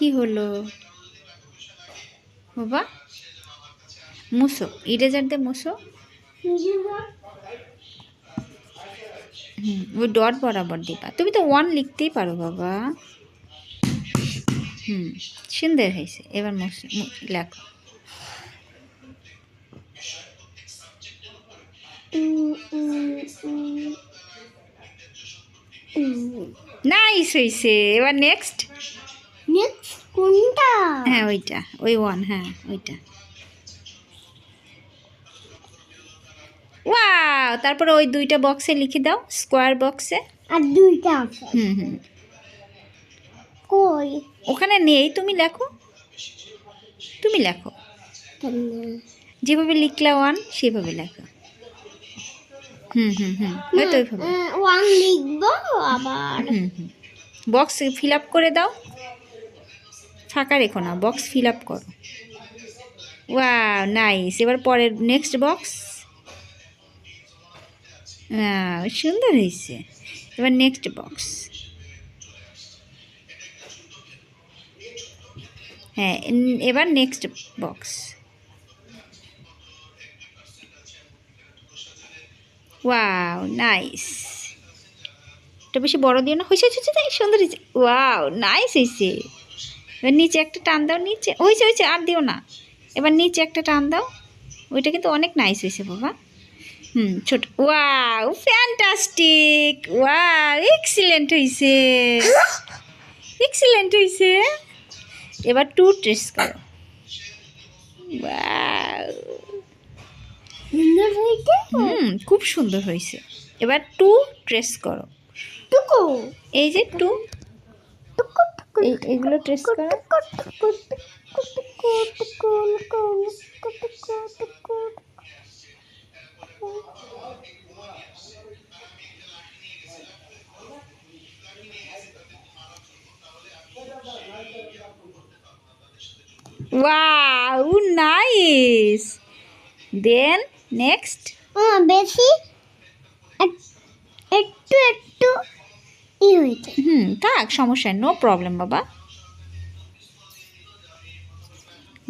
কি হলো? বাবা, মুসো ইরেজার দে মুসো? হুম ওই ডট বরাবর দিবা। তুমি তো ওয়ান লিখতেই পারো বাবা। হুম, সুন্দর হয়েছে। এবার মুসো লেখো। নাইস হয়েছে। এবার নেক্সট কোনটা? হ্যাঁ ওইটা ওই ওয়ান হ্যাঁ ওইটা। ওয়াও তারপরে ওই দুইটা বক্সে লিখে দাও স্কোয়ার বক্সে আর দুইটা আছে। হুম হুম। কই? ওখানে নেই তুমি লেখো। তুমি লেখো। যেভাবে লিখলা ওয়ান সেভাবে লেখো। হুম হুম হুম হয়তো ওইভাবে। ওয়ান লিখব আবার। হুম হুম। বক্স ফিল আপ করে দাও। ফাঁকা রেখো না বক্স ফিল আপ করো। ওয়াও নাইস এবার পরের নেক্সট বক্স সুন্দর হয়েছে। এবার নেক্সট বক্স হ্যাঁ এবার নেক্সট বক্স ওয়াও নাইস এটা বেশি বড় দিও না হয়েছে হয়েছে, সুন্দর হয়েছে। ওয়াও নাইস হয়েছে। এবার নিচে একটা টান দাও নিচে। হয়েছে হয়েছে আর দিও না। এবার নিচে একটা টান দাও। ওইটা কিন্তু অনেক নাইস হয়েছে বাবা। হুম ছোট। ওয়াও ফ্যান্টাস্টিক ওয়াও এক্সিলেন্ট হয়েছে এক্সিলেন্ট হয়েছে এবার টু ট্রেস করো। হুম খুব সুন্দর হয়েছে এবার টু ট্রেস করো। এই যে টু এগুলো ট্রেস করো টুকু টুকু টুকু টুকু টুকু টুকু টুকু Wow, nice. Then next. ও বেশি এক- একটু একটু ই হয়েছে হুম থাক সমস্যা নো প্রবলেম বাবা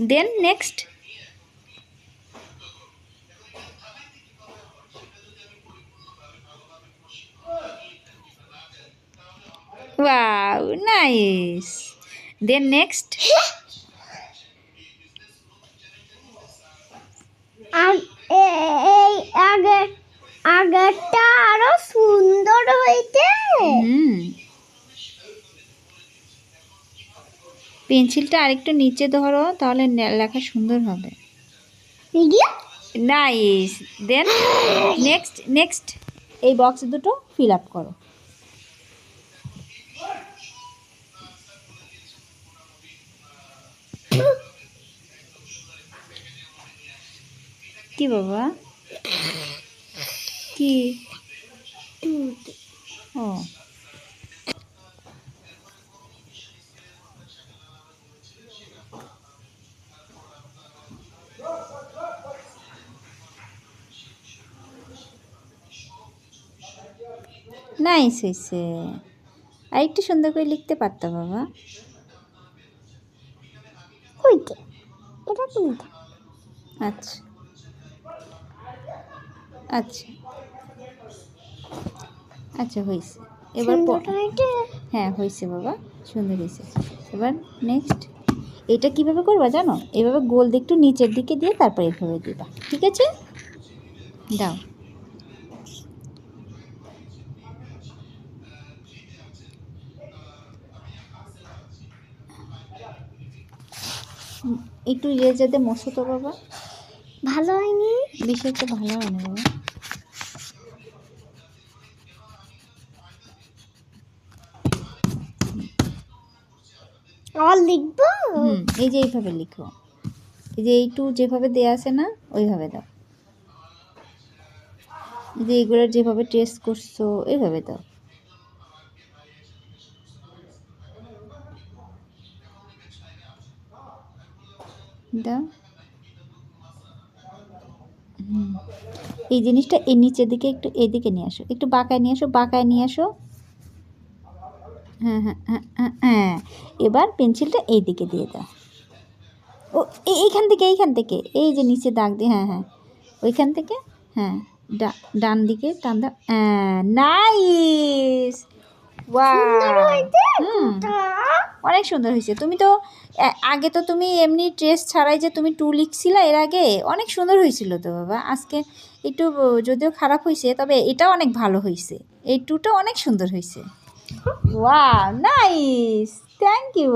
then next wow nice then next আর এ- এই আগে আগেরটা আরও সুন্দর হয়েছে। পেন্সিলটা আরেকটু নিচে ধরো তাহলে লেখা সুন্দর হবে। নাইস দেন নেক্সট নেক্সট এই বক্স দুটো ফিল আপ করো। কি বাবা? কি? ও। নাইস হয়েছে আর একটু সুন্দর করে লিখতে পারতো বাবা। হয়েছে এটা কোনটা আচ্ছা। আচ্ছা। আচ্ছা হয়েছে এবার হ্যাঁ হয়েছে বাবা সুন্দর হয়েছে এবার নেক্সট এটা কীভাবে করবা জানো? এভাবে গোল দিয়ে একটু নিচের দিকে দিয়ে তারপর এভাবে দিবা ঠিক আছে? দাও। একটু ইয়ে ইরেজাতে মশো তো বাবা। ভালো হয়নি? বেশি একটা ভালো হয় না বাবা। আবার লিখব? হুম, এই যে এইভাবে লিখো। এই যে এইটু যেভাবে দেয়া আছে না, ওইভাবে দাও। যে এগুলোর যেভাবে টেস্ট করছ, এইভাবে দাও। দাও। এই জিনিসটা এই নিচের দিকে একটু এদিকে নিয়ে আসো। একটু বাঁকায় নিয়ে আসো, বাঁকায় নিয়ে আসো। হ্যাঁ হ্যাঁ হ্যাঁ হ্যাঁ এবার পেন্সিলটা এই দিকে দিয়ে দাও। ও এই- এইখান থেকে এইখান থেকে। এই যে নিচে দাগ দিয়ে হ্যাঁ হ্যাঁ। ওইখান থেকে হ্যাঁ ডা- ডান দিকে টান দাও। নাইস! হুম। অনেক সুন্দর হয়েছে। তুমি তো আগে তো তুমি এমনি ট্রেস ছাড়াই যে তুমি টু লিখছিলা এর আগে অনেক সুন্দর হয়েছিল তো বাবা। আজকে একটু যদিও খারাপ হয়েছে তবে এটাও অনেক ভালো হয়েছে। এই টুটা অনেক সুন্দর হয়েছে। ওয়া নাইস থ্যাংক ইউ